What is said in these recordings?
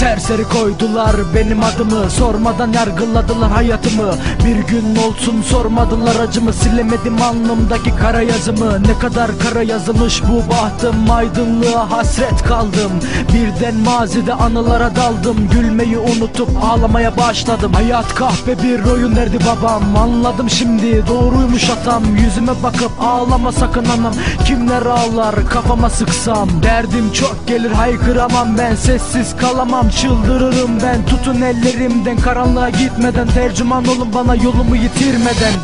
Serseri koydular benim adımı. Sormadan yargıladılar hayatımı. Bir gün olsun sormadılar acımı. Silemedim alnımdaki kara yazımı. Ne kadar kara yazılmış bu bahtım. Aydınlığa hasret kaldım. Birden mazide anılara daldım. Gülmeyi unutup ağlamaya başladım. Hayat kahpe bir oyun derdi babam. Anladım şimdi doğruymuş hatam Yüzüme bakıp ağlama sakın anam. Kimler ağlar kafama sıksam. Derdim çok gelir haykıramam. Ben Sessiz kalamam çıldırırım ben. Tutun ellerimden karanlığa gitmeden. Tercüman olun bana yolumu yitirmeden.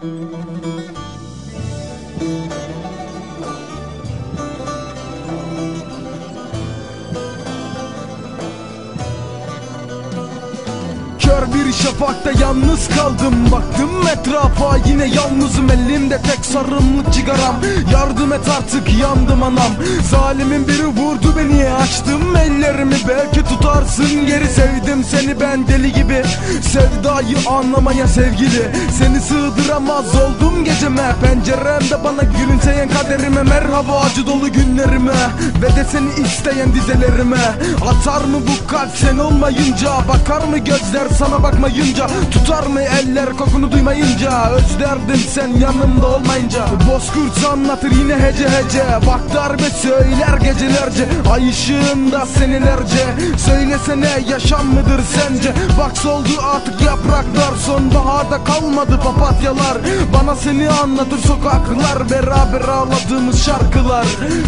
Kör bir şafakta yalnız kaldım. Baktım etrafa yine yalnızım. Elimde tek sarımlık cigaram. Yardım et artık yandım anam. Zalimin biri vurdu beni. Açtım ellerimi belki tutarsın. Geri sevdim seni ben deli gibi. Sevdayı anlamaya sevgili. Seni sığdıramaz oldum geceme. Penceremde bana gülümseyen kaderime. Merhaba acı dolu günlerime. Ve de seni isteyen dizelerime. Atar mı bu kalp? Sen olmayınca Bakar mı gözler sana bakmayınca Tutar mı eller kokunu duymayınca Özlerdim sen yanımda olmayınca. Bozkurt anlatır yine hece hece Bak darbe söyler gecelerce. Ay ışığında senelerce Söylesene yaşam mıdır sence? Bak soldu artık yapraklar Sonbaharda kalmadı papatyalar. Bana seni anlatır sokaklar Beraber ağladığımız şarkılar.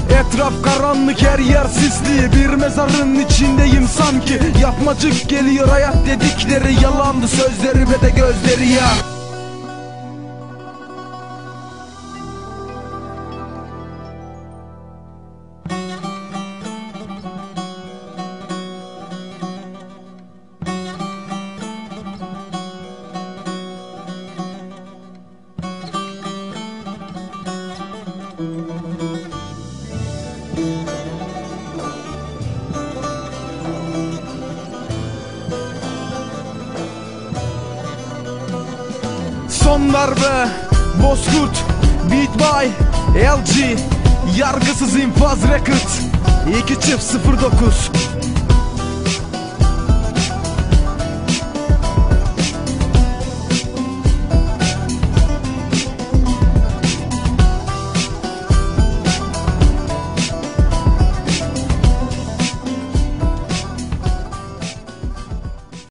Etraf karanlık her yer sisli Bir mezarın içindeyim sanki. Yapmacık geliyor hayat dedikleri Yalandı sözleri ve de gözleri ya Son darbe. Bozkurt Beat by LG Yargısız infaz record 2 çift 09